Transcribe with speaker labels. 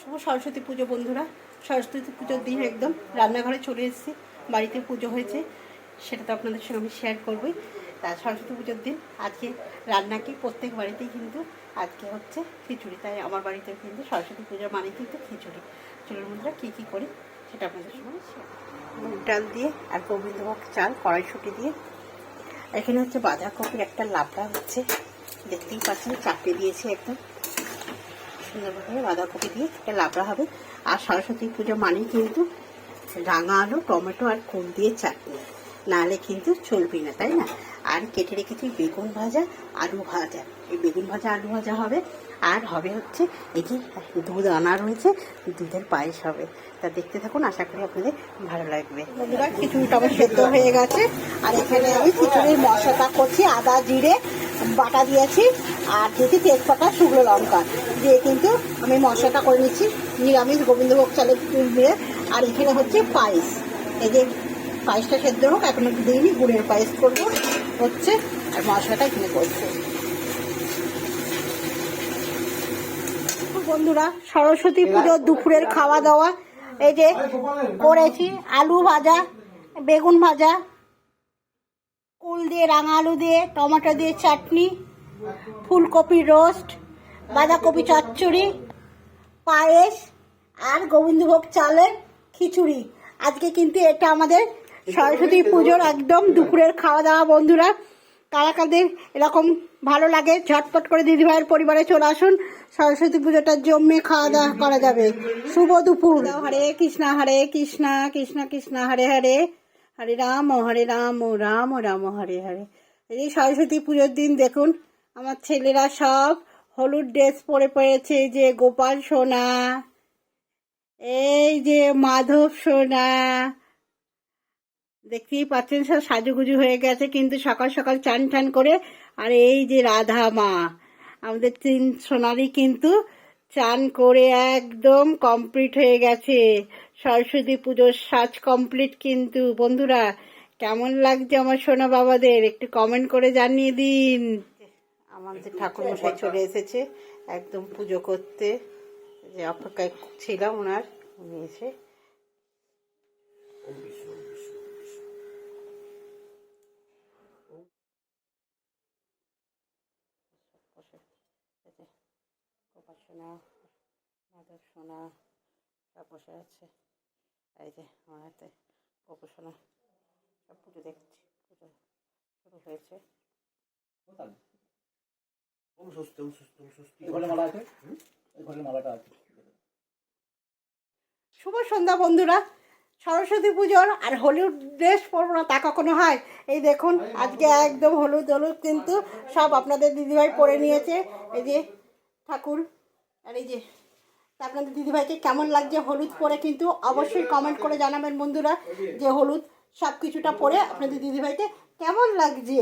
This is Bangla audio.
Speaker 1: শুভ সরস্বতী পুজো বন্ধুরা সরস্বতী পুজোর দিন একদম রান্নাঘরে চলে এসেছি বাড়িতে পুজো হয়েছে সেটা তো আপনাদের সঙ্গে আমি শেয়ার করবই তা সরস্বতী পুজোর দিন আজকে রান্নাকে প্রত্যেক বাড়িতেই কিন্তু আজকে হচ্ছে খিচুড়ি তাই আমার বাড়িতে কিন্তু সরস্বতী পুজোর মানে কিন্তু খিচুড়ি চুলের মুদ্রা কী কী করি সেটা আপনাদের সঙ্গে শেয়ার
Speaker 2: ডাল দিয়ে আর গোবিন্দভোগ চাল কড়াইশুটি দিয়ে এখানে হচ্ছে বাঁধাকপির একটা লাবড়া হচ্ছে দেখতেই পাচ্ছেন চাপিয়ে দিয়েছে একদম সুন্দরভাবে বাঁধাকপি দিয়ে সেটা লাবড়া হবে আর সরস্বতী পুজো মানেই কিন্তু রাঙা আলু টমেটো আর কুম দিয়ে চাটনি নাহলে কিন্তু চলবি না তাই না আর কেটে রেখেছি বেগুন ভাজা আলু ভাজা এই বেগুন ভাজা আলু ভাজা হবে আর হবে হচ্ছে এই যে দুধ আনা রয়েছে দুধের পায়েস হবে তা দেখতে থাকুন আশা করি আপনাদের ভালো লাগবে
Speaker 1: বন্ধুরা খিচুড়িটা আমার সেদ্ধ হয়ে গেছে আর এখানে আমি খিচুড়ির মশলাটা করছি আদা জিরে বাটা দিয়েছি আর দিয়েছি তেজপাতা শুকনো লঙ্কা দিয়ে কিন্তু আমি মশলাটা করে নিচ্ছি নিরামিষ গোবিন্দভোগ চালের চুল দিয়ে আর এখানে হচ্ছে পায়েস এই যে পায়েসটা সেদ্ধ হোক এখন একটু দিইনি গুড়ের পায়েস করবো হচ্ছে আর মশলাটা এখানে করছে বন্ধুরা সরস্বতী পুজোর দুপুরের খাওয়া দাওয়া এই যে করেছি আলু ভাজা বেগুন ভাজা কুল দিয়ে রাঙা আলু দিয়ে টমেটো দিয়ে চাটনি ফুলকপি রোস্ট বাঁধাকপি চচ্চড়ি পায়েস আর গোবিন্দভোগ চালের খিচুড়ি আজকে কিন্তু এটা আমাদের সরস্বতী পুজোর একদম দুপুরের খাওয়া দাওয়া বন্ধুরা কারা কাদের এরকম ভালো লাগে ঝটপট করে দিদিভাইয়ের পরিবারে চলে আসুন সরস্বতী পুজোটা জমে খাওয়া দাওয়া করা যাবে শুভ দুপুর হরে কৃষ্ণা হরে কৃষ্ণা কৃষ্ণা কৃষ্ণা হরে হরে হরে রাম হরে রাম রাম রাম হরে হরে এই সরস্বতী পুজোর দিন দেখুন আমার ছেলেরা সব হলুদ ড্রেস পরে পড়েছে যে গোপাল সোনা এই যে মাধব সোনা দেখতেই পাচ্ছেন সব সাজুগুজু হয়ে গেছে কিন্তু সকাল সকাল চান টান করে আর এই যে রাধা মা আমাদের তিন সোনারই কিন্তু চান করে একদম কমপ্লিট হয়ে গেছে সরস্বতী পুজোর সাজ কমপ্লিট কিন্তু বন্ধুরা কেমন লাগছে আমার সোনা বাবাদের একটু কমেন্ট করে জানিয়ে দিন আমাদের ঠাকুরমশাই চলে এসেছে একদম পুজো করতে যে অপেক্ষায় ছিলাম ওনার উনি এসে গোপাল সোনা সোনা সব বসে আছে এই যে আমার হাতে গোপাল সোনা সব পুজো দেখছি পুজো শুরু হয়েছে শুভ সন্ধ্যা বন্ধুরা সরস্বতী পুজোর আর হলুদ ড্রেস পরবো না তা কখনো হয় এই দেখুন আজকে একদম হলুদ হলুদ কিন্তু সব আপনাদের দিদিভাই পরে নিয়েছে এই যে ঠাকুর আর এই যে আপনাদের দিদিভাইকে কেমন লাগছে হলুদ পরে কিন্তু অবশ্যই কমেন্ট করে জানাবেন বন্ধুরা যে হলুদ সব কিছুটা পরে আপনাদের দিদিভাইকে কেমন লাগছে